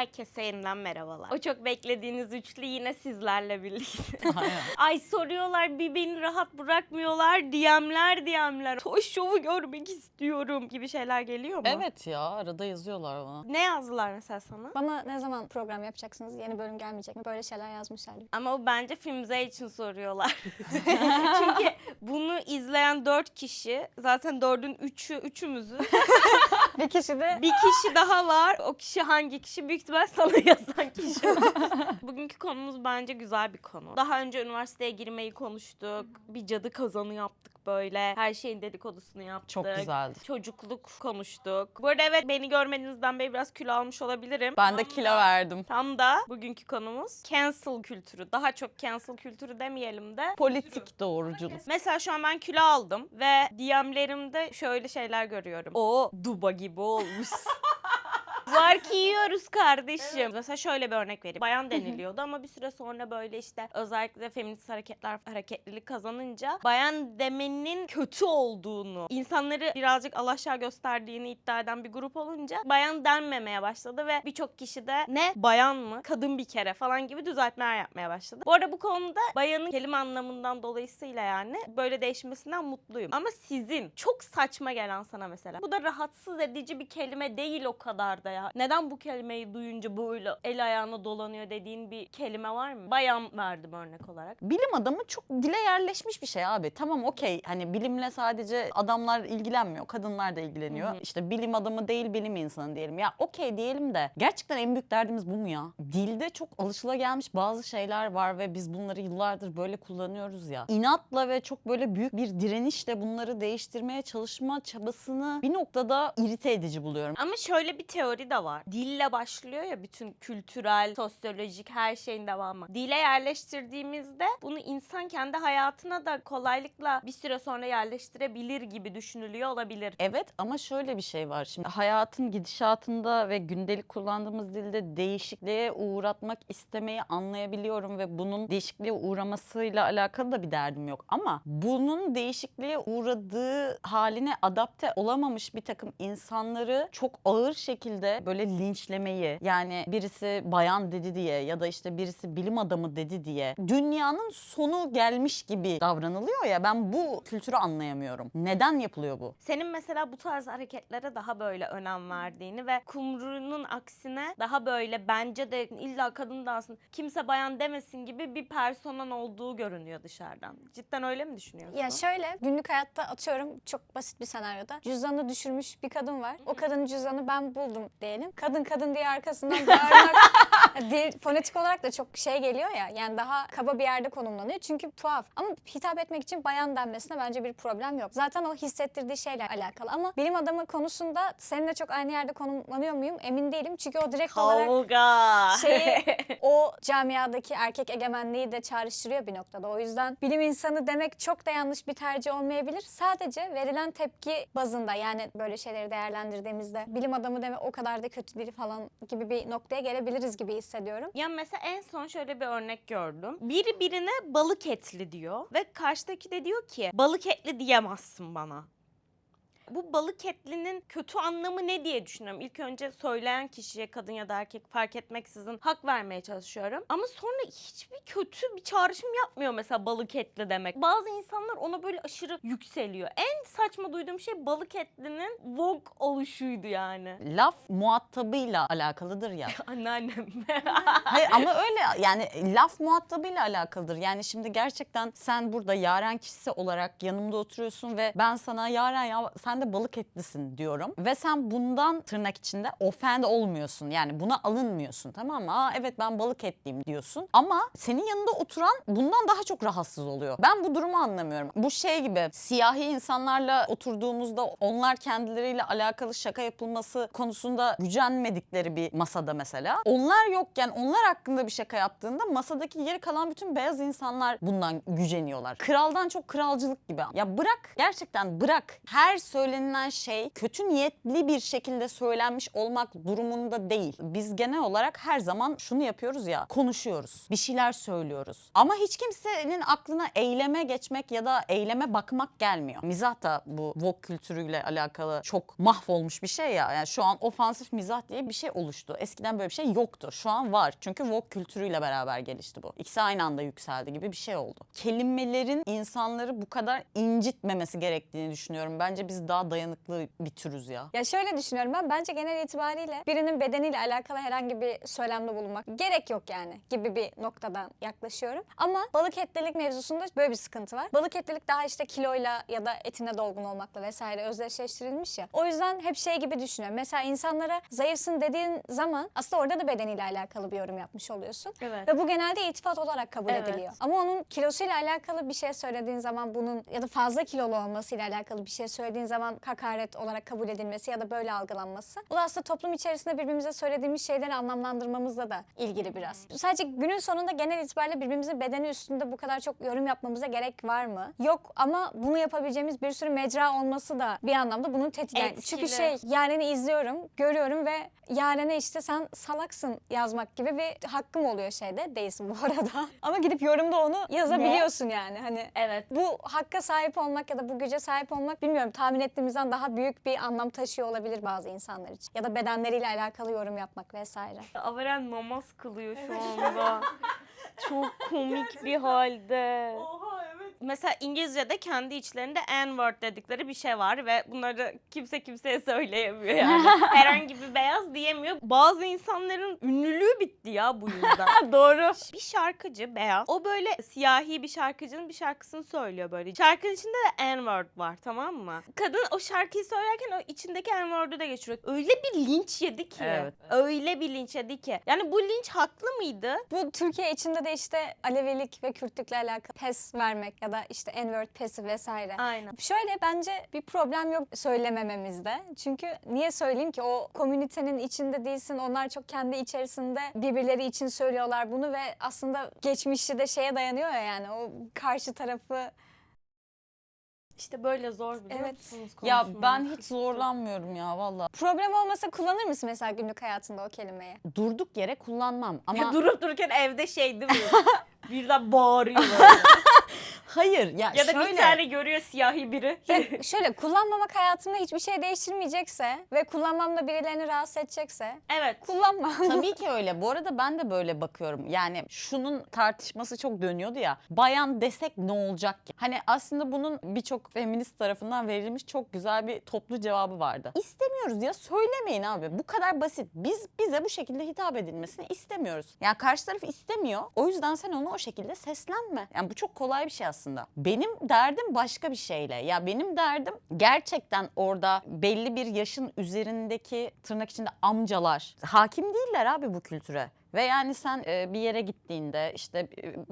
Herkese yeniden merhabalar. O çok beklediğiniz üçlü yine sizlerle birlikte. Ay soruyorlar bir beni rahat bırakmıyorlar. DM'ler DM'ler. Toy şovu görmek istiyorum gibi şeyler geliyor mu? evet ya arada yazıyorlar bana. Ne yazdılar mesela sana? Bana ne zaman program yapacaksınız? Yeni bölüm gelmeyecek mi? Böyle şeyler yazmışlar. Ama o bence filmze için soruyorlar. Çünkü bunu izleyen dört kişi zaten dördün üçü üçümüzü Bir kişi de Bir kişi daha var. O kişi hangi kişi? Büyük ihtimal sana yazan kişi. Bugünkü konumuz bence güzel bir konu. Daha önce üniversiteye girmeyi konuştuk. Bir cadı kazanı yaptık böyle. Her şeyin dedikodusunu yaptık. Çok güzeldi. Çocukluk konuştuk. Bu arada evet beni görmediğinizden beri biraz kilo almış olabilirim. Ben de kilo verdim. Tam da bugünkü konumuz cancel kültürü. Daha çok cancel kültürü demeyelim de. Politik doğruculuk. Mesela şu an ben kilo aldım ve DM'lerimde şöyle şeyler görüyorum. O duba gibi olmuş. Var ki yiyoruz kardeşim. Mesela şöyle bir örnek vereyim. Bayan deniliyordu ama bir süre sonra böyle işte özellikle feminist hareketler hareketlilik kazanınca bayan demenin kötü olduğunu, insanları birazcık alaşağı gösterdiğini iddia eden bir grup olunca bayan denmemeye başladı ve birçok kişi de ne bayan mı kadın bir kere falan gibi düzeltmeler yapmaya başladı. Bu arada bu konuda bayanın kelime anlamından dolayısıyla yani böyle değişmesinden mutluyum. Ama sizin çok saçma gelen sana mesela. Bu da rahatsız edici bir kelime değil o kadar da ya. Neden bu kelimeyi duyunca böyle el ayağına dolanıyor dediğin bir kelime var mı? Bayan verdim örnek olarak. Bilim adamı çok dile yerleşmiş bir şey abi. Tamam okey hani bilimle sadece adamlar ilgilenmiyor. Kadınlar da ilgileniyor. Hı hı. İşte bilim adamı değil bilim insanı diyelim. Ya okey diyelim de gerçekten en büyük derdimiz bu mu ya? Dilde çok alışılagelmiş bazı şeyler var ve biz bunları yıllardır böyle kullanıyoruz ya. İnatla ve çok böyle büyük bir direnişle bunları değiştirmeye çalışma çabasını bir noktada irite edici buluyorum. Ama şöyle bir teori de var. Dille başlıyor ya bütün kültürel, sosyolojik her şeyin devamı. Dile yerleştirdiğimizde bunu insan kendi hayatına da kolaylıkla bir süre sonra yerleştirebilir gibi düşünülüyor olabilir. Evet ama şöyle bir şey var şimdi hayatın gidişatında ve gündelik kullandığımız dilde değişikliğe uğratmak istemeyi anlayabiliyorum ve bunun değişikliğe uğramasıyla alakalı da bir derdim yok ama bunun değişikliğe uğradığı haline adapte olamamış bir takım insanları çok ağır şekilde böyle linçlemeyi yani birisi bayan dedi diye ya da işte birisi bilim adamı dedi diye dünyanın sonu gelmiş gibi davranılıyor ya ben bu kültürü anlayamıyorum. Neden yapılıyor bu? Senin mesela bu tarz hareketlere daha böyle önem verdiğini ve kumrunun aksine daha böyle bence de illa kadın dansın kimse bayan demesin gibi bir personan olduğu görünüyor dışarıdan. Cidden öyle mi düşünüyorsun? ya şöyle günlük hayatta atıyorum çok basit bir senaryoda cüzdanını düşürmüş bir kadın var. O kadının cüzdanı ben buldum diyelim. Kadın kadın diye arkasından bağırmak dil, fonetik olarak da çok şey geliyor ya yani daha kaba bir yerde konumlanıyor çünkü tuhaf. Ama hitap etmek için bayan denmesine bence bir problem yok. Zaten o hissettirdiği şeyle alakalı ama bilim adamı konusunda seninle çok aynı yerde konumlanıyor muyum emin değilim. Çünkü o direkt olarak Kavga. şeyi o camiadaki erkek egemenliği de çağrıştırıyor bir noktada. O yüzden bilim insanı demek çok da yanlış bir tercih olmayabilir. Sadece verilen tepki bazında yani böyle şeyleri değerlendirdiğimizde bilim adamı demek o kadar da kötü değil falan gibi bir noktaya gelebiliriz gibi hissediyorum. Ya mesela en son şöyle bir örnek gördüm. Biri birine balık etli diyor ve karşıdaki de diyor ki balık etli diyemezsin bana. Bu balık etlinin kötü anlamı ne diye düşünüyorum. İlk önce söyleyen kişiye kadın ya da erkek fark etmeksizin hak vermeye çalışıyorum. Ama sonra hiçbir kötü bir çağrışım yapmıyor mesela balık etli demek. Bazı insanlar ona böyle aşırı yükseliyor. En saçma duyduğum şey balık etlinin vogue oluşuydu yani. Laf muhatabıyla alakalıdır ya. Anneannem. Hayır ama öyle yani laf muhatabıyla alakalıdır. Yani şimdi gerçekten sen burada yaren kişisi olarak yanımda oturuyorsun ve ben sana yaren ya sen de balık etlisin diyorum. Ve sen bundan tırnak içinde offend olmuyorsun. Yani buna alınmıyorsun tamam mı? Aa evet ben balık etliyim diyorsun. Ama senin yanında oturan bundan daha çok rahatsız oluyor. Ben bu durumu anlamıyorum. Bu şey gibi siyahi insanlarla oturduğumuzda onlar kendileriyle alakalı şaka yapılması konusunda gücenmedikleri bir masada mesela. Onlar yokken onlar hakkında bir şaka yaptığında masadaki geri kalan bütün beyaz insanlar bundan güceniyorlar. Kraldan çok kralcılık gibi. Ya bırak gerçekten bırak. Her söylediğin söylenilen şey kötü niyetli bir şekilde söylenmiş olmak durumunda değil. Biz genel olarak her zaman şunu yapıyoruz ya konuşuyoruz. Bir şeyler söylüyoruz. Ama hiç kimsenin aklına eyleme geçmek ya da eyleme bakmak gelmiyor. Mizah da bu Vogue kültürüyle alakalı çok mahvolmuş bir şey ya. Yani şu an ofansif mizah diye bir şey oluştu. Eskiden böyle bir şey yoktu. Şu an var. Çünkü Vogue kültürüyle beraber gelişti bu. İkisi aynı anda yükseldi gibi bir şey oldu. Kelimelerin insanları bu kadar incitmemesi gerektiğini düşünüyorum. Bence biz daha dayanıklı bir türüz ya. Ya şöyle düşünüyorum ben bence genel itibariyle birinin bedeniyle alakalı herhangi bir söylemde bulunmak gerek yok yani gibi bir noktadan yaklaşıyorum. Ama balık etlilik mevzusunda böyle bir sıkıntı var. Balık etlilik daha işte kiloyla ya da etine dolgun olmakla vesaire özdeşleştirilmiş ya. O yüzden hep şey gibi düşünüyorum. Mesela insanlara zayıfsın dediğin zaman aslında orada da bedeniyle alakalı bir yorum yapmış oluyorsun. Evet. Ve bu genelde iltifat olarak kabul Evet. ediliyor. Ama onun kilosuyla alakalı bir şey söylediğin zaman bunun ya da fazla kilolu olmasıyla alakalı bir şey söylediğin zaman hakaret olarak kabul edilmesi ya da böyle algılanması. Bu da aslında toplum içerisinde birbirimize söylediğimiz şeyleri anlamlandırmamızla da ilgili biraz. Sadece günün sonunda genel itibariyle birbirimizin bedeni üstünde bu kadar çok yorum yapmamıza gerek var mı? Yok ama bunu yapabileceğimiz bir sürü mecra olması da bir anlamda bunun tetik. Yani Etkili. çünkü şey Yaren'i izliyorum, görüyorum ve Yaren'e işte sen salaksın yazmak gibi bir hakkım oluyor şeyde. Değilsin bu arada. Ama gidip yorumda onu yazabiliyorsun yani. Hani Evet. bu hakka sahip olmak ya da bu güce sahip olmak bilmiyorum tahmin ettiğimizden daha büyük bir anlam taşıyor olabilir bazı insanlar için. Ya da bedenleriyle alakalı yorum yapmak vesaire. Averen namaz kılıyor şu anda. Çok komik bir halde. Mesela İngilizce'de kendi içlerinde N-word dedikleri bir şey var ve bunları kimse kimseye söyleyemiyor yani. Herhangi bir beyaz diyemiyor. Bazı insanların ünlülüğü bitti ya bu yüzden. Doğru. Bir şarkıcı beyaz. O böyle siyahi bir şarkıcının bir şarkısını söylüyor böyle. Şarkının içinde de N-word var tamam mı? Kadın o şarkıyı söylerken o içindeki N-word'u da geçiriyor. Öyle bir linç yedi ki. Evet. Öyle bir linç yedi ki. Yani bu linç haklı mıydı? Bu Türkiye içinde de işte Alevilik ve Kürtlükle alakalı pes vermek ya da işte N-word pesi vesaire. Aynen. Şöyle bence bir problem yok söylemememizde. Çünkü niye söyleyeyim ki o komünitenin içinde değilsin. Onlar çok kendi içerisinde birbirleri için söylüyorlar bunu ve aslında geçmişte de şeye dayanıyor ya yani o karşı tarafı İşte böyle zor biliyor Evet. musunuz Ya ben hiç zorlanmıyorum ya valla. problem olmasa kullanır mısın mesela günlük hayatında o kelimeyi? Durduk yere kullanmam ama Ya durup dururken evde şey değil mi? Birden bağırıyor. hayır ya, ya da şöyle bir tane görüyor siyahi biri. Şöyle kullanmamak hayatımda hiçbir şey değiştirmeyecekse ve kullanmam da birilerini rahatsız edecekse evet. kullanma. Tabii ki öyle. Bu arada ben de böyle bakıyorum. Yani şunun tartışması çok dönüyordu ya. Bayan desek ne olacak ki? Hani aslında bunun birçok feminist tarafından verilmiş çok güzel bir toplu cevabı vardı. İstemiyoruz ya söylemeyin abi. Bu kadar basit. Biz bize bu şekilde hitap edilmesini istemiyoruz. Yani karşı taraf istemiyor. O yüzden sen onu o şekilde seslenme. Yani bu çok kolay bir şey aslında. Benim derdim başka bir şeyle. Ya benim derdim gerçekten orada belli bir yaşın üzerindeki tırnak içinde amcalar hakim değiller abi bu kültüre. Ve yani sen e, bir yere gittiğinde işte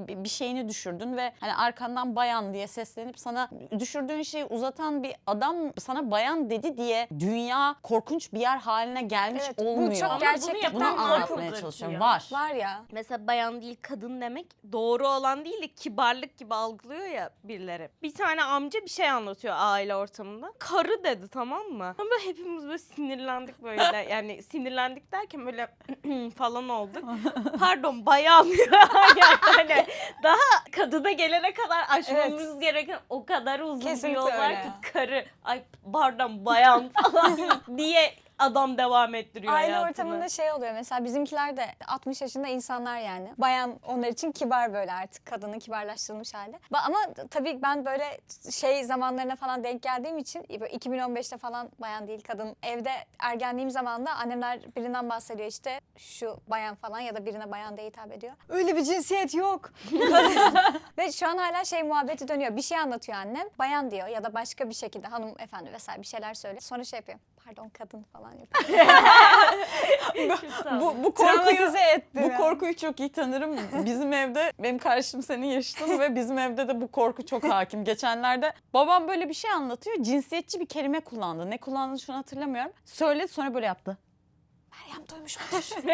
e, bir şeyini düşürdün ve hani arkandan bayan diye seslenip sana düşürdüğün şeyi uzatan bir adam sana bayan dedi diye dünya korkunç bir yer haline gelmiş Evet, bu olmuyor. çok Ama gerçek- bunu Bunu Gerçekten anlatmaya çalışıyorum. ya. Var. Var ya. Mesela bayan değil kadın demek doğru olan değil de kibarlık gibi algılıyor ya birileri. Bir tane amca bir şey anlatıyor aile ortamında. Karı dedi tamam mı? Ama hepimiz böyle sinirlendik böyle. yani sinirlendik derken böyle falan olduk. Pardon bayan. yani hani daha kadına gelene kadar aşmamız gereken o kadar uzun bir Kesinlikle yol var öyle. ki karı. Ay pardon bayan falan diye adam devam ettiriyor Aile hayatını. ortamında şey oluyor mesela bizimkiler de 60 yaşında insanlar yani. Bayan onlar için kibar böyle artık kadının kibarlaştırılmış hali. Ba- Ama tabii ben böyle şey zamanlarına falan denk geldiğim için böyle 2015'te falan bayan değil kadın evde ergenliğim zamanında annemler birinden bahsediyor işte şu bayan falan ya da birine bayan diye hitap ediyor. Öyle bir cinsiyet yok. Ve şu an hala şey muhabbeti dönüyor. Bir şey anlatıyor annem. Bayan diyor ya da başka bir şekilde hanımefendi vesaire bir şeyler söylüyor. Sonra şey yapıyor. Pardon kadın falan yapıyor. Bu, bu korkuyu etti. Bu korkuyu çok iyi tanırım. Bizim evde benim kardeşim senin yaşıtın ve bizim evde de bu korku çok hakim. Geçenlerde babam böyle bir şey anlatıyor. Cinsiyetçi bir kelime kullandı. Ne kullandığını şu an hatırlamıyorum. Söyledi sonra böyle yaptı. Meryem duymuş mudur?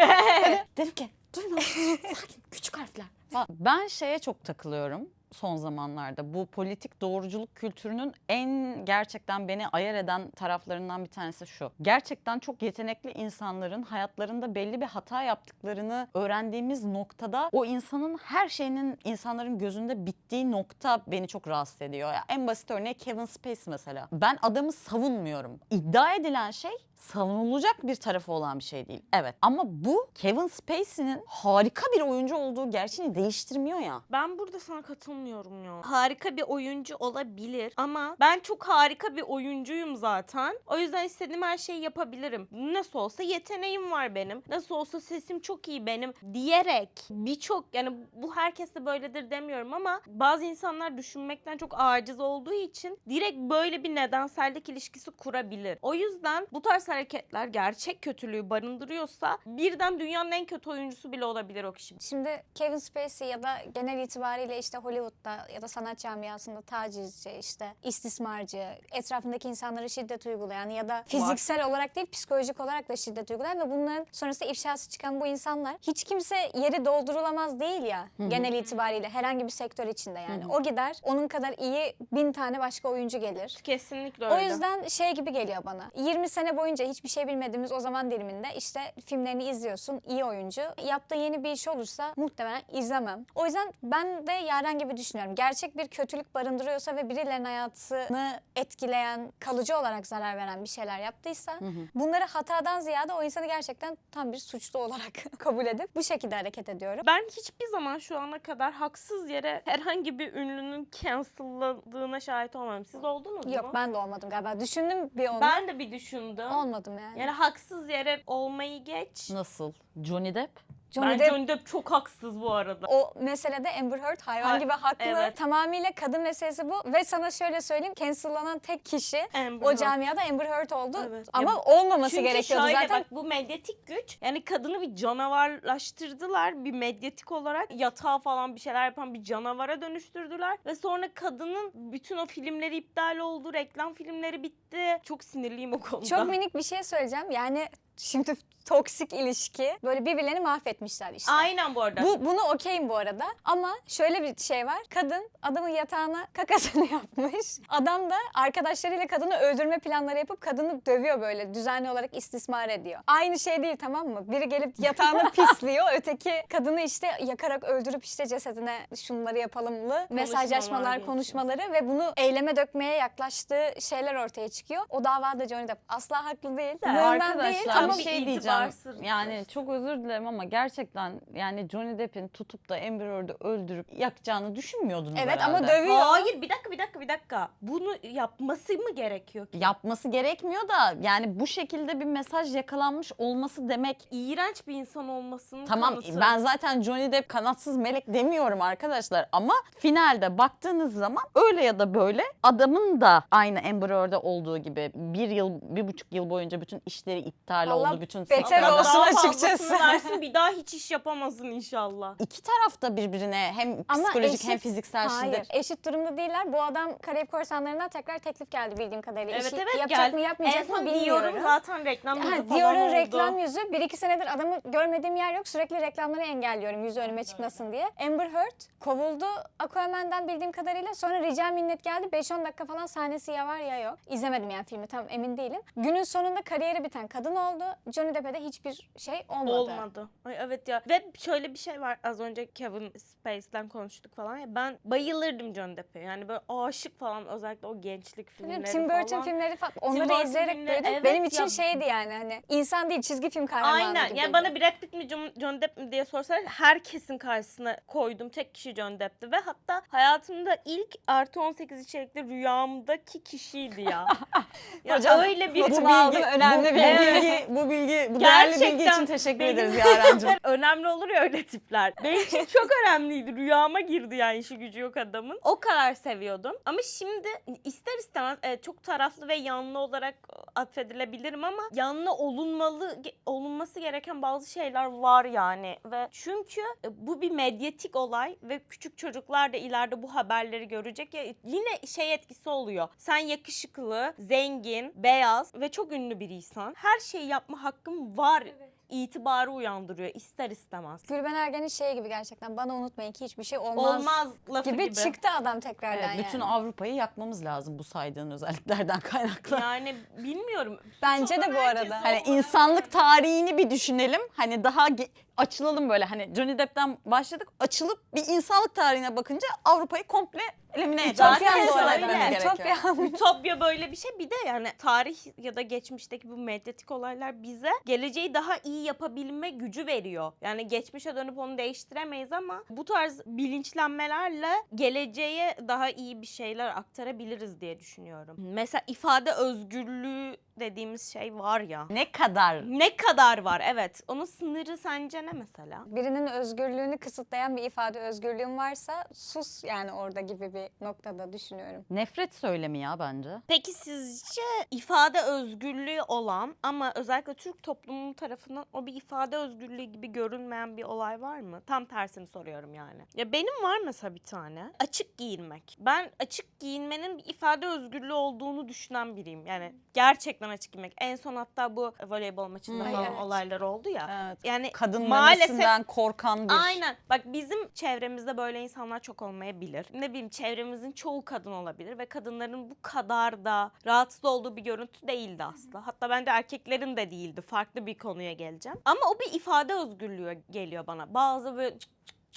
Dedim ki duymamış. Sakin küçük harfler. Ben şeye çok takılıyorum. Son zamanlarda. Bu politik doğruculuk kültürünün en gerçekten beni ayar eden taraflarından bir tanesi şu. Gerçekten çok yetenekli insanların hayatlarında belli bir hata yaptıklarını öğrendiğimiz noktada o insanın her şeyinin insanların gözünde bittiği nokta beni çok rahatsız ediyor. Ya en basit örneği Kevin Spacey mesela. Ben adamı savunmuyorum. İddia edilen şey savunulacak bir tarafı olan bir şey değil. Evet ama bu Kevin Spacey'nin harika bir oyuncu olduğu gerçeğini değiştirmiyor ya. Ben burada sana katılmıyorum ya. Harika bir oyuncu olabilir ama ben çok harika bir oyuncuyum zaten. O yüzden istediğim her şeyi yapabilirim. Nasıl olsa yeteneğim var benim. Nasıl olsa sesim çok iyi benim diyerek birçok yani bu herkes de böyledir demiyorum ama bazı insanlar düşünmekten çok aciz olduğu için direkt böyle bir nedensellik ilişkisi kurabilir. O yüzden bu tarz hareketler gerçek kötülüğü barındırıyorsa birden dünyanın en kötü oyuncusu bile olabilir o kişi. Şimdi Kevin Spacey ya da genel itibariyle işte Hollywood'da ya da sanat camiasında tacizci, işte istismarcı, etrafındaki insanlara şiddet uygulayan ya da fiziksel olarak değil psikolojik olarak da şiddet uygulayan ve bunların sonrasında ifşası çıkan bu insanlar hiç kimse yeri doldurulamaz değil ya genel itibariyle herhangi bir sektör içinde yani. O gider onun kadar iyi bin tane başka oyuncu gelir. Kesinlikle öyle. O yüzden şey gibi geliyor bana. 20 sene boyunca hiçbir şey bilmediğimiz o zaman diliminde işte filmlerini izliyorsun. iyi oyuncu. Yaptığı yeni bir iş olursa muhtemelen izlemem. O yüzden ben de Yaren gibi düşünüyorum. Gerçek bir kötülük barındırıyorsa ve birilerinin hayatını etkileyen, kalıcı olarak zarar veren bir şeyler yaptıysa bunları hatadan ziyade o insanı gerçekten tam bir suçlu olarak kabul edip bu şekilde hareket ediyorum. Ben hiçbir zaman şu ana kadar haksız yere herhangi bir ünlünün cancel'ladığına şahit olmadım. Siz oldunuz mu? Yok ben de olmadım galiba. Düşündüm bir onu. Ben de bir düşündüm. Olmadım yani. Yani haksız yere olmayı geç. Nasıl? Johnny Depp? Johnny ben Depp Johnny Depp çok haksız bu arada. O meselede Amber Heard hayvan Ha- gibi haklı. evet. Tamamıyla kadın meselesi bu. Ve sana şöyle söyleyeyim cancellanan tek kişi Amber o Heard. camiada Amber Heard oldu. Evet. Ama Ya- olmaması Çünkü gerekiyordu şöyle zaten. bak bu medyatik güç yani kadını bir canavarlaştırdılar bir medyatik olarak yatağa falan bir şeyler yapan bir canavara dönüştürdüler ve sonra kadının bütün o filmleri iptal oldu reklam filmleri bitti çok sinirliyim o konuda. Çok minik bir şey söyleyeceğim. Yani şimdi toksik ilişki böyle birbirlerini mahvetmişler işte. Aynen bu arada. Bu, bunu okeyim bu arada. Ama şöyle bir şey var. Kadın adamın yatağına kakasını yapmış. Adam da arkadaşlarıyla kadını öldürme planları yapıp kadını dövüyor böyle. Düzenli olarak istismar ediyor. Aynı şey değil tamam mı? Biri gelip yatağını pisliyor. Öteki kadını işte yakarak öldürüp işte cesedine şunları yapalımlı mesajlaşmalar, konuşmaları ve bunu eyleme dökmeye yaklaştığı şeyler ortaya çıkıyor. O davada Johnny Depp asla haklı değil. Bundan değil Arkadaşlar ama bir şey diyeceğim. Yani çok özür dilerim ama gerçekten yani Johnny Depp'in tutup da Amber Heard'ı öldürüp yakacağını düşünmüyordunuz Evet herhalde. ama dövüyor. Hayır bir dakika bir dakika bir dakika. Bunu yapması mı gerekiyor ki? Yapması gerekmiyor da yani bu şekilde bir mesaj yakalanmış olması demek İğrenç bir insan olmasının Tamam kanıtı. ben zaten Johnny Depp kanatsız melek demiyorum arkadaşlar ama finalde baktığınız zaman öyle ya da böyle adamın da aynı Amber Heard'da olduğu gibi bir yıl, bir buçuk yıl boyunca bütün işleri iptal Allah oldu. Bütün beter Allah olsun daha açıkçası. versin bir daha hiç iş yapamazsın inşallah. İki taraf da birbirine hem Ama psikolojik hem eşit- fiziksel Hayır, şiddet. eşit durumda değiller. Bu adam Karayip Korsanları'ndan tekrar teklif geldi bildiğim kadarıyla. Evet İşi evet yapacak gel. mı yapmayacak en mı son bilmiyorum. diyorum zaten reklam yüzü Ha, falan Dior'un oldu. reklam yüzü. Bir iki senedir adamı görmediğim yer yok. Sürekli reklamları engelliyorum yüzü önüme çıkmasın diye. Amber Heard kovuldu Aquaman'dan bildiğim kadarıyla. Sonra rica minnet geldi. 5-10 dakika falan sahnesi ya var ya yok. İzlemedim yani filmi tam emin değilim. Günün sonunda kariyeri biten kadın oldu. Johnny Depp'e de hiçbir şey olmadı. Olmadı. Ay evet ya. Ve şöyle bir şey var. Az önce Kevin Spacey'den konuştuk falan ya. Ben bayılırdım Johnny Depp'e. Yani böyle aşık falan özellikle o gençlik filmleri Tim Burton falan. filmleri falan onları Burton izleyerek filmleri, evet Benim için ya. şeydi yani hani insan değil çizgi film kahramanı Aynen. gibiydi. Yani bana Brad Pitt mi John, John Depp mi diye sorsalar herkesin karşısına koydum. Tek kişi John Depp'ti ve hatta hayatımda ilk artı 18 içerikli rüyamdaki kişiydi ya. ya Hocam, öyle bir notumu aldım, önemli bu, bir bu bilgi. Bu bilgi, bu değerli bilgi için teşekkür benim- ederiz Yaren'cim. önemli olur ya öyle tipler. Benim için çok önemliydi. Rüyama girdi yani işi gücü yok adamın. O kadar seviyordum. Ama şimdi ister istemez evet, çok taraflı ve yanlı olarak atfedilebilirim ama yanlı olunmalı olunması gereken bazı şeyler var yani ve çünkü e, bu bir medyatik olay ve küçük çocuklar da ileride bu haberleri görecek ya yine şey etkisi oluyor. Sen yakışıklı, zengin, beyaz ve çok ünlü biriysen her şeyi yapma hakkın var itibarı uyandırıyor ister istemez. Gülben Ergen'in şeyi gibi gerçekten bana unutmayın ki hiçbir şey olmaz, Olmaz lafı gibi, gibi. çıktı adam tekrardan Evet, yani. bütün Avrupa'yı yakmamız lazım bu saydığın özelliklerden kaynaklı. Yani bilmiyorum. Bence de bu arada. Hani insanlık tarihini bir düşünelim. Hani daha ge- açılalım böyle. Hani Johnny Depp'ten başladık. Açılıp bir insanlık tarihine bakınca Avrupa'yı komple elimine edeceğiz. Zaten bu arada. Ütopya. Ütopya böyle bir şey. Bir de yani tarih ya da geçmişteki bu medyatik olaylar bize geleceği daha iyi yapabilme gücü veriyor. Yani geçmişe dönüp onu değiştiremeyiz ama bu tarz bilinçlenmelerle geleceğe daha iyi bir şeyler aktarabiliriz diye düşünüyorum. Mesela ifade özgürlüğü dediğimiz şey var ya. Ne kadar Ne kadar var evet. Onun sınırı sence ne mesela? Birinin özgürlüğünü kısıtlayan bir ifade özgürlüğün varsa sus yani orada gibi bir noktada düşünüyorum. nefret söylemi ya bence. Peki sizce ifade özgürlüğü olan ama özellikle Türk toplumunun tarafından o bir ifade özgürlüğü gibi görünmeyen bir olay var mı? Tam tersini soruyorum yani. Ya benim var mesela bir tane. Açık giyinmek. Ben açık giyinmenin bir ifade özgürlüğü olduğunu düşünen biriyim. Yani gerçekten açık giyinmek. En son hatta bu voleybol maçında Hmm. falan Evet. olaylar oldu ya. Evet. Yani Kadın maalesef korkan bir. Aynen. Bak bizim çevremizde böyle insanlar çok olmayabilir. Ne bileyim çevremizin çoğu kadın olabilir ve kadınların bu kadar da rahatsız olduğu bir görüntü değildi aslında. Hatta bence erkeklerin de değildi. Farklı bir konuya geleceğim. Ama o bir ifade özgürlüğü geliyor bana. Bazı böyle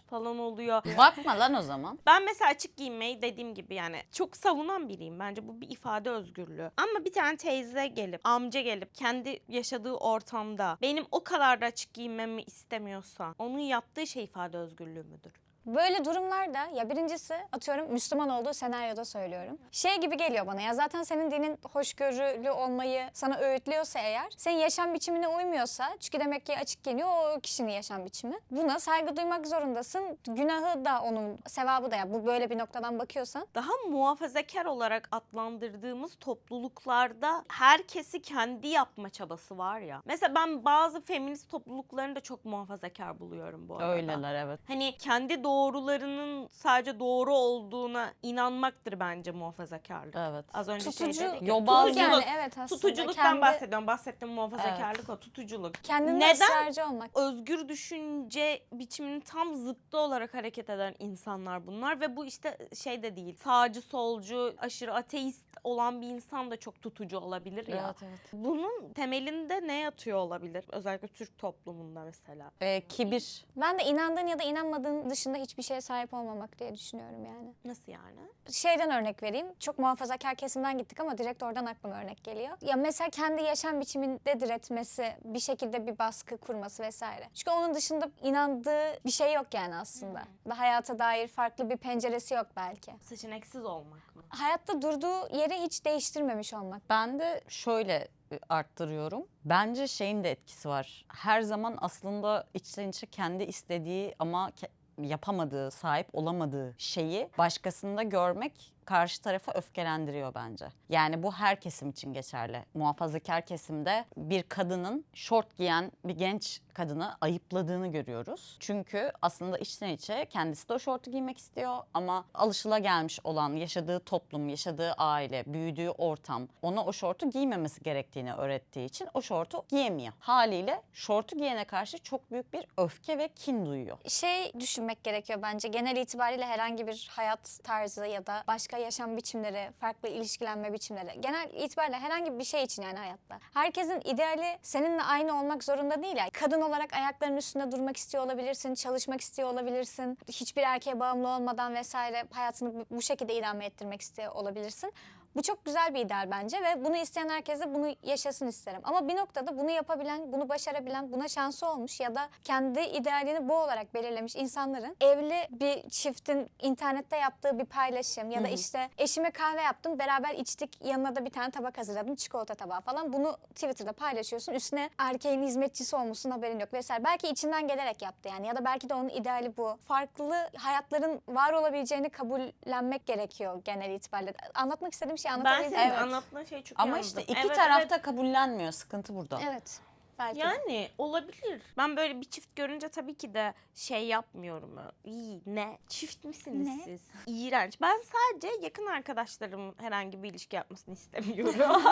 falan oluyor. Bakma lan o zaman. Ben mesela açık giyinmeyi dediğim gibi yani çok savunan biriyim. Bence bu bir ifade özgürlüğü. Ama bir tane teyze gelip, amca gelip kendi yaşadığı ortamda benim o kadar da açık giyinmemi istemiyorsa onun yaptığı şey ifade özgürlüğü müdür? Böyle durumlarda ya birincisi atıyorum Müslüman olduğu senaryoda söylüyorum. Şey gibi geliyor bana ya zaten senin dinin hoşgörülü olmayı sana öğütlüyorsa eğer senin yaşam biçimine uymuyorsa çünkü demek ki açık geliyor o kişinin yaşam biçimi. Buna saygı duymak zorundasın. Günahı da onun sevabı da ya bu böyle bir noktadan bakıyorsan Daha muhafazakar olarak adlandırdığımız topluluklarda herkesi kendi yapma çabası var ya. Mesela ben bazı feminist topluluklarını da çok muhafazakar buluyorum bu arada. Öyleler evet. Hani kendi doğrularının sadece doğru olduğuna inanmaktır bence muhafazakarlık. Evet. Az önce tutucu şey dedik ya, yobaz tutuculuk. yani evet aslında Tutuculuktan kendi, bahsediyorum. Bahsettiğim muhafazakarlık o tutuculuk. kendinde Neden? ısrarcı olmak. özgür düşünce biçiminin tam zıttı olarak hareket eden insanlar bunlar ve bu işte şey de değil. Sağcı, solcu, aşırı ateist olan bir insan da çok tutucu olabilir ya. Evet, evet. Bunun temelinde ne yatıyor olabilir? Özellikle Türk toplumunda mesela. Ee, kibir. Ben de inandığın ya da inanmadığın dışında hiçbir şeye sahip olmamak diye düşünüyorum yani. Nasıl yani? şeyden örnek vereyim. Çok muhafazakar kesimden gittik ama direkt oradan aklıma örnek geliyor. Ya mesela kendi yaşam biçiminde diretmesi, bir şekilde bir baskı kurması vesaire. Çünkü onun dışında inandığı bir şey yok yani aslında. Ve hayata dair farklı bir penceresi yok belki. Seçeneksiz olmak mı? Hayatta durduğu yeri hiç değiştirmemiş olmak. Ben de şöyle e, arttırıyorum. Bence şeyin de etkisi var. Her zaman aslında içten içe kendi istediği ama ke- yapamadığı, sahip olamadığı şeyi başkasında görmek karşı tarafa öfkelendiriyor bence. Yani bu her kesim için geçerli. Muhafazakar kesimde bir kadının şort giyen bir genç kadını ayıpladığını görüyoruz. Çünkü aslında içten içe kendisi de o şortu giymek istiyor ama alışılagelmiş olan yaşadığı toplum, yaşadığı aile, büyüdüğü ortam ona o şortu giymemesi gerektiğini öğrettiği için o şortu giyemiyor. Haliyle şortu giyene karşı çok büyük bir öfke ve kin duyuyor. Şey düşünmek gerekiyor bence. Genel itibariyle herhangi bir hayat tarzı ya da başka yaşam biçimleri, farklı ilişkilenme biçimleri. Genel itibariyle herhangi bir şey için yani hayatta. Herkesin ideali seninle aynı olmak zorunda değil. Yani kadın olarak ayaklarının üstünde durmak istiyor olabilirsin, çalışmak istiyor olabilirsin. Hiçbir erkeğe bağımlı olmadan vesaire hayatını bu- şekilde idame ettirmek istiyor olabilirsin. Bu çok güzel bir ideal bence ve bunu isteyen herkes de bunu yaşasın isterim. Ama bir noktada bunu yapabilen, bunu başarabilen, buna şansı olmuş ya da kendi idealini bu olarak belirlemiş insanların evli bir çiftin internette yaptığı bir paylaşım ya da işte eşime kahve yaptım beraber içtik yanına da bir tane tabak hazırladım çikolata tabağı falan bunu Twitter'da paylaşıyorsun üstüne erkeğin hizmetçisi olmuşsun haberin yok vesaire. Belki içinden gelerek yaptı yani ya da belki de onun ideali bu. Farklı hayatların var olabileceğini kabullenmek gerekiyor genel itibariyle. Anlatmak istediğim şeyi Ben anlatabildim. senin mi? anlattığın şeyi çok iyi Ama anladım. işte iki Evet, tarafta evet. kabullenmiyor. Sıkıntı burada. Evet. Belki de. Yani olabilir. Ben böyle bir çift görünce tabii ki de şey yapmıyorum. İyi ne? Çift misiniz Ne? siz? İğrenç. Ben sadece yakın arkadaşlarım herhangi bir ilişki yapmasını istemiyorum.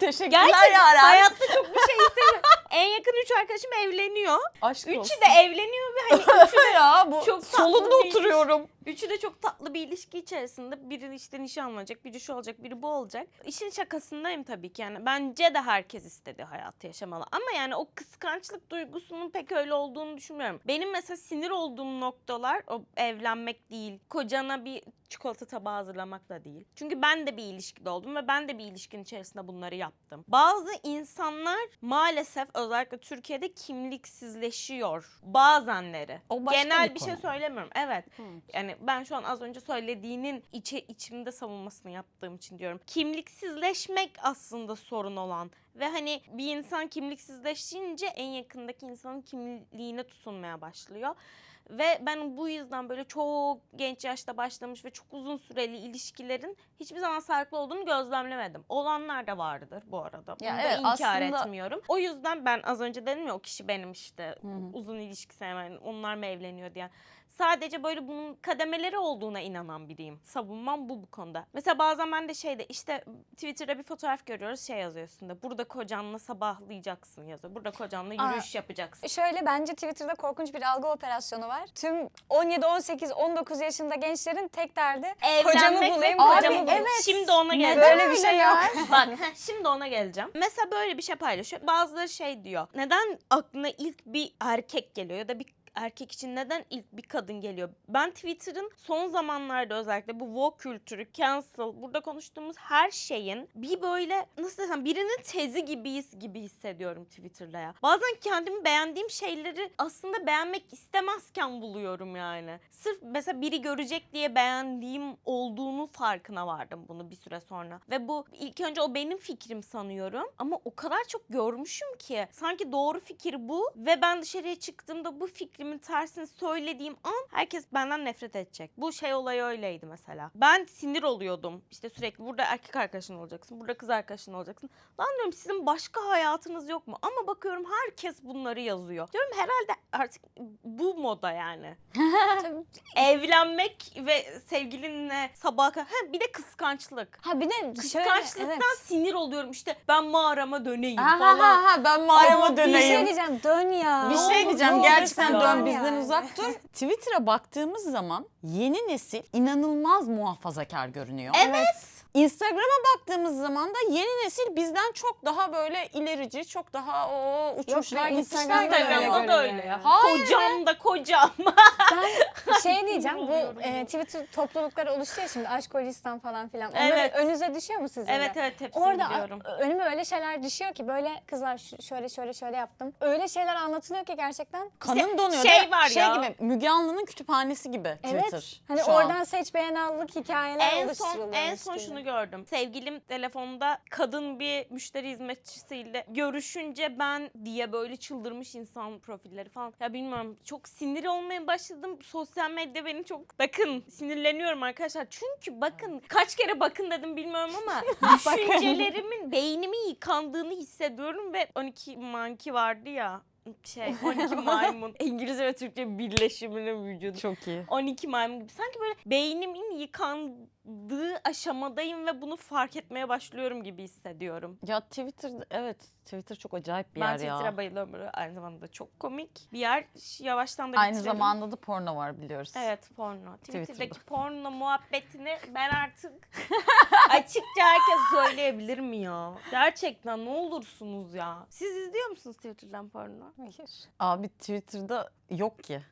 Teşekkürler Gerçekten hayatta çok bir şey istemiyorum. En yakın üç arkadaşım evleniyor. Aşk Üçü de evleniyor ve hani üçü de ya bu çok solunda bir- oturuyorum. Üçü de çok tatlı bir ilişki içerisinde. Biri işte nişanlanacak, biri şu olacak, biri bu olacak. İşin şakasındayım tabii ki yani. Bence de herkes istediği hayatı yaşamalı. Ama yani o kıskançlık duygusunun pek öyle olduğunu düşünmüyorum. Benim mesela sinir olduğum noktalar o evlenmek değil. Kocana bir çikolata tabağı hazırlamak da değil. Çünkü ben de bir ilişkide oldum ve ben de bir ilişkinin içerisinde bunları yaptım. Bazı insanlar maalesef özellikle Türkiye'de kimliksizleşiyor. Bazenleri. O başka Genel bir bir şey konu. söylemiyorum. Evet. Yani ben şu an az önce söylediğinin içe, içimde savunmasını yaptığım için diyorum. Kimliksizleşmek aslında sorun olan ve hani bir insan kimliksizleşince en yakındaki insanın kimliğine tutunmaya başlıyor. Ve ben bu yüzden böyle çok genç yaşta başlamış ve çok uzun süreli ilişkilerin hiçbir zaman sağlıklı olduğunu gözlemlemedim. Olanlar da vardır bu arada. Bunu Ya da evet, inkar aslında- etmiyorum. O yüzden ben az önce dedim ya o kişi benim işte Hı hı. uzun ilişki sevmeyen, onlar mı evleniyor diye. Sadece böyle bunun kademeleri olduğuna inanan biriyim. Savunmam bu bu konuda. Mesela bazen ben de şeyde işte Twitter'da bir fotoğraf görüyoruz şey yazıyor üstünde. Burada kocanla sabahlayacaksın yazıyor. Burada kocanla Aa. yürüyüş yapacaksın. Şöyle bence Twitter'da korkunç bir algı operasyonu var. Tüm 17, 18, 19 yaşında gençlerin tek derdi kocamı Evlenmek ve bulayım, Abi, kocamı bulayım. evet. Şimdi ona geleceğim. Böyle bir şey yok. Bak şimdi ona geleceğim. Mesela böyle bir şey paylaşıyor. Bazıları şey diyor. Neden aklına ilk bir erkek geliyor ya da bir erkek için neden ilk bir kadın geliyor? Ben Twitter'ın son zamanlarda özellikle bu woke kültürü, cancel, burada konuştuğumuz her şeyin bir böyle nasıl desem birinin tezi gibiyiz gibi hissediyorum Twitter'da ya. Bazen kendimi beğendiğim şeyleri aslında beğenmek istemezken buluyorum yani. Sırf mesela biri görecek diye beğendiğim olduğunu farkına vardım bunu bir süre sonra. Ve bu ilk önce o benim fikrim sanıyorum ama o kadar çok görmüşüm ki sanki doğru fikir bu ve ben dışarıya çıktığımda bu fikrimin tersini söylediğim an herkes benden nefret edecek. Bu şey olayı öyleydi mesela. Ben sinir oluyordum. İşte sürekli burada erkek arkadaşın olacaksın, burada kız arkadaşın olacaksın. Lan diyorum sizin başka hayatınız yok mu? Ama bakıyorum herkes bunları yazıyor. Diyorum herhalde artık bu moda yani. Evlenmek ve sevgilinle sabaha kadar. Ha, bir de kıskançlık. Ha bir de şöyle, Kıskançlıktan evet. sinir oluyorum işte ben mağarama döneyim Ha falan. ha ha ben mağarama Aa, bir şey döneyim. diyeceğim dön ya. Bir Ne şey diyeceğim gerçekten olursun ya. bizden uzak dur. Twitter'a baktığımız zaman yeni nesil inanılmaz muhafazakar görünüyor. Evet. Instagram'a baktığımız zaman da yeni nesil bizden çok daha böyle ilerici, çok daha o uçmuşlar be, gitmişler Instagram'da. Instagram'da da öyle ya. Hayır. Kocam da kocam. Ben şey diyeceğim bu e. Twitter toplulukları oluşuyor şimdi aşk Holistan falan filan. Onları Evet. önünüze düşüyor mu sizin de? evet evet hepsini Orada biliyorum. a- önüme öyle şeyler düşüyor ki böyle kızlar şöyle şöyle şöyle yaptım. Öyle şeyler anlatılıyor ki gerçekten. Kanın donuyor. şey da var şey ya. gibi Müge Anlı'nın kütüphanesi gibi Evet. Twitter. Hani şu an. oradan seç beğen allık hikayeler En son oluşturuluyor. en son şunu gördüm. Sevgilim telefonda kadın bir müşteri hizmetçisiyle görüşünce ben diye böyle çıldırmış insan profilleri falan. Ya bilmiyorum çok sinir olmaya başladım. Sosyal medya beni çok bakın sinirleniyorum arkadaşlar. Çünkü bakın kaç kere bakın dedim bilmiyorum ama düşüncelerimin beynimin yıkandığını hissediyorum ve 12 manki vardı ya şey 12 maymun İngilizce ve Türkçe birleşiminin vücudu. Çok iyi. 12 maymun gibi. Sanki böyle beynimin yıkandığı aşamadayım ve bunu fark etmeye başlıyorum gibi hissediyorum. Ya Twitter evet Twitter çok acayip bir ben yer Twitter'a ya. bayılıyorum. Böyle aynı zamanda da çok komik bir yer. Yavaştan da Aynı bitirelim. zamanda da porno var biliyoruz. Evet porno. Twitter'daki Twitter'da. porno muhabbetini ben artık açıkça herkes söyleyebilir mi ya? Gerçekten ne olursunuz ya. Siz izliyor musunuz Twitter'dan porno? Hayır. Abi Twitter'da yok ki.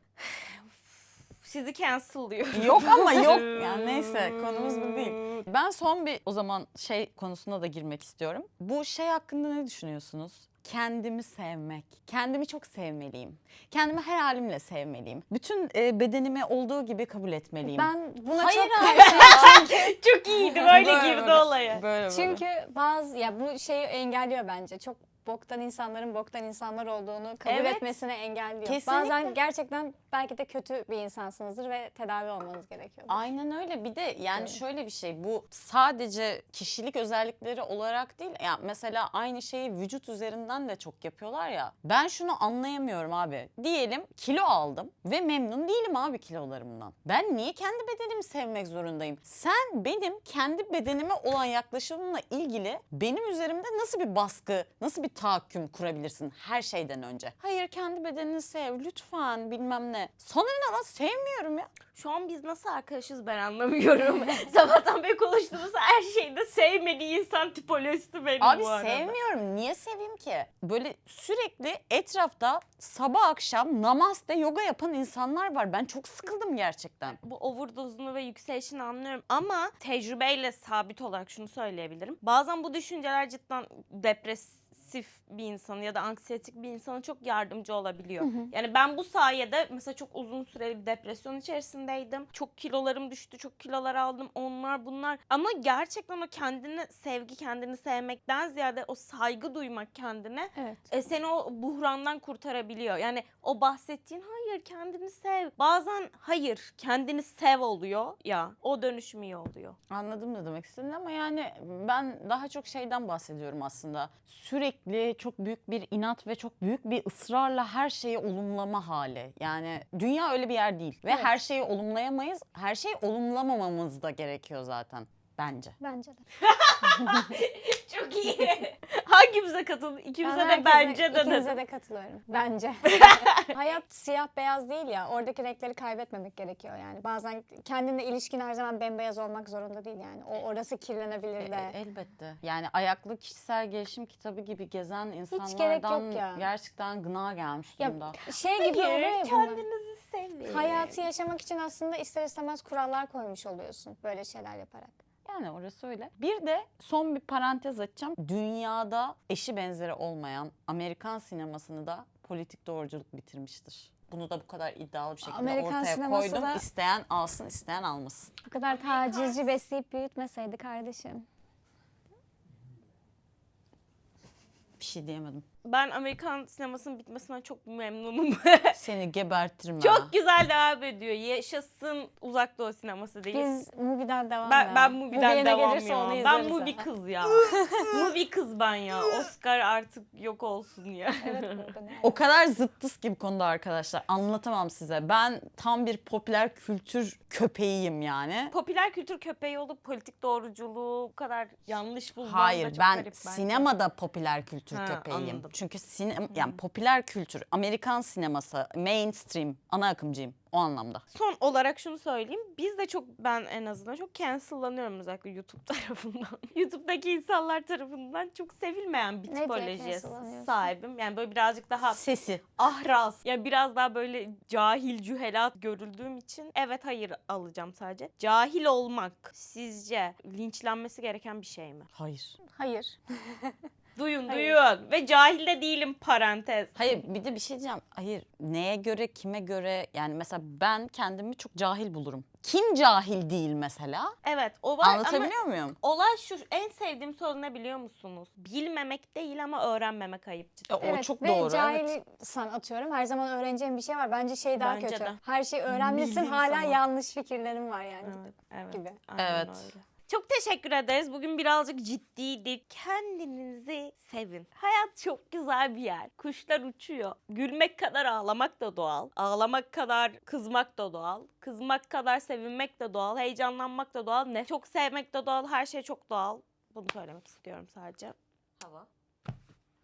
Sizi cancel'lıyor. Yok ama yok. Yani neyse konumuz bu değil. Ben son bir o zaman şey konusuna da girmek istiyorum. Bu şey hakkında ne düşünüyorsunuz? Kendimi sevmek. Kendimi çok sevmeliyim. Kendimi her halimle sevmeliyim. Bütün e, bedenimi olduğu gibi kabul etmeliyim. Ben buna Hayır çok abi. karşıyım. Çok iyiydi böyle, Böyle, girdi böyle. olaya. böyle böyle. Çünkü bazı ya bu şeyi engelliyor bence. Çok boktan insanların boktan insanlar olduğunu kabul Evet. etmesine engelliyor. Kesinlikle. Bazen gerçekten belki de kötü bir insansınızdır ve tedavi olmanız gerekiyor. Aynen öyle. Bir de yani Evet. şöyle bir şey. Bu sadece kişilik özellikleri olarak değil. Ya mesela aynı şeyi vücut üzerinden de çok yapıyorlar ya. Ben şunu anlayamıyorum abi. Diyelim kilo aldım ve memnun değilim abi kilolarımdan. Ben niye kendi bedenimi sevmek zorundayım? Sen benim kendi bedenime olan yaklaşımımla ilgili benim üzerimde nasıl bir baskı, nasıl bir tahakküm kurabilirsin her şeyden önce. Hayır kendi bedenini sev lütfen bilmem ne. Sana ne lan sevmiyorum ya. Şu an biz nasıl arkadaşız ben anlamıyorum. Sabahtan beri konuştuğumuz her şeyde sevmediği insan tipolojisi benim Abi bu arada. sevmiyorum. Niye seveyim ki? Böyle sürekli etrafta sabah akşam namaste yoga yapan insanlar var. Ben çok sıkıldım gerçekten. Bu overdozunu ve yükselişini anlıyorum ama tecrübeyle sabit olarak şunu söyleyebilirim. Bazen bu düşünceler cidden depresif bir insanı ya da anksiyetik bir insana çok yardımcı olabiliyor. Yani ben bu sayede mesela çok uzun süreli bir depresyon içerisindeydim. Çok kilolarım düştü, çok kilolar aldım. Onlar bunlar. Ama gerçekten o kendini sevgi, kendini sevmekten ziyade o saygı duymak kendine Evet. e, seni o buhrandan kurtarabiliyor. Yani o bahsettiğin hayır kendini sev. Bazen hayır kendini sev oluyor ya o dönüşüm iyi oluyor. Anladım ne demek istediğini ama yani ben daha çok şeyden bahsediyorum aslında. Sürekli çok büyük bir inat ve çok büyük bir ısrarla her şeyi olumlama hali. Yani dünya öyle bir yer değil ve Evet. her şeyi olumlayamayız. Her şeyi olumlamamamız da gerekiyor zaten bence. Bence de. Çok iyi. Hangimize katıldın? İkimize Ben de herkese- bence de ikinize dedim. de katılıyorum. Bence. Hayat siyah beyaz değil ya. Oradaki renkleri kaybetmemek gerekiyor yani. Bazen kendinle ilişkin her zaman bembeyaz olmak zorunda değil yani. O orası kirlenebilir de. E, elbette. Yani ayaklı kişisel gelişim kitabı gibi gezen gerek insanlardan yok ya. gerçekten gına gelmiş Ya durumda. şey gibi oluyor ya bunlar. kendinizi sevin. Hayatı yaşamak için aslında ister istemez kurallar koymuş oluyorsun böyle şeyler yaparak. Yani orası öyle. Bir de son bir parantez açacağım. Dünyada eşi benzeri olmayan Amerikan sinemasını da politik doğruculuk bitirmiştir. Bunu da bu kadar iddialı bir şekilde Amerikan ortaya sineması koydum. da- İsteyen alsın, isteyen almasın. Bu kadar tacizci besleyip büyütmeseydi kardeşim. Şey diyemedim. Ben Amerikan sinemasının bitmesinden çok memnunum. Seni gebertirim çok güzel devam ediyor. Yaşasın uzak doğu sineması değil. Biz Mubi'den devam Ben, ya. ben Mubi Mubi'den yine devam gelirse ya. onu Ben izleriz Mubi ha. kız ya. Mubi kız ben ya. Oscar artık yok olsun ya. Evet, ne? O kadar zıttız ki bu konuda arkadaşlar. Anlatamam size. Ben tam bir popüler kültür köpeğiyim yani. Popüler kültür köpeği olup politik doğruculuğu bu kadar yanlış bulmam da Hayır çok ben garip bence. sinemada popüler kültür Ha, anladım. Çünkü sinem yani popüler kültür, Amerikan sineması, mainstream, ana akımcıyım o anlamda. Son olarak şunu söyleyeyim. Biz de çok ben en azından çok cancellanıyorum özellikle YouTube tarafından. YouTube'daki insanlar tarafından çok sevilmeyen bir Ne diye tipolojiye cancellanıyorsun? sahibim. Yani böyle birazcık daha Sesi. ahraz. Yani biraz daha böyle cahil cühelat görüldüğüm için evet hayır alacağım sadece. Cahil olmak sizce linçlenmesi gereken bir şey mi? Hayır. Hayır. Duyun Hayır. duyun. Ve cahil de değilim parantez. Hayır bir de bir şey diyeceğim. Hayır neye göre kime göre yani mesela ben kendimi çok cahil bulurum. Kim cahil değil mesela? Evet o var ama Anlatabiliyor muyum? olay şu en sevdiğim söz ne biliyor musunuz? Bilmemek değil ama öğrenmemek ayıp. E, o evet, çok ve doğru. cahil evet. san atıyorum. Her zaman öğreneceğim bir şey var. Bence şey daha Bence kötü. de. Her şeyi öğrenmişsin Bildiğin hala zaman. yanlış fikirlerim var yani. Evet, evet. Gibi. aynen Evet. öyle. Çok teşekkür ederiz. Bugün birazcık ciddiydik. Kendinizi sevin. Hayat çok güzel bir yer. Kuşlar uçuyor. Gülmek kadar ağlamak da doğal. Ağlamak kadar kızmak da doğal. Kızmak kadar sevinmek de doğal. Heyecanlanmak da doğal. Ne çok sevmek de doğal. Her şey çok doğal. Bunu söylemek istiyorum sadece. Hava.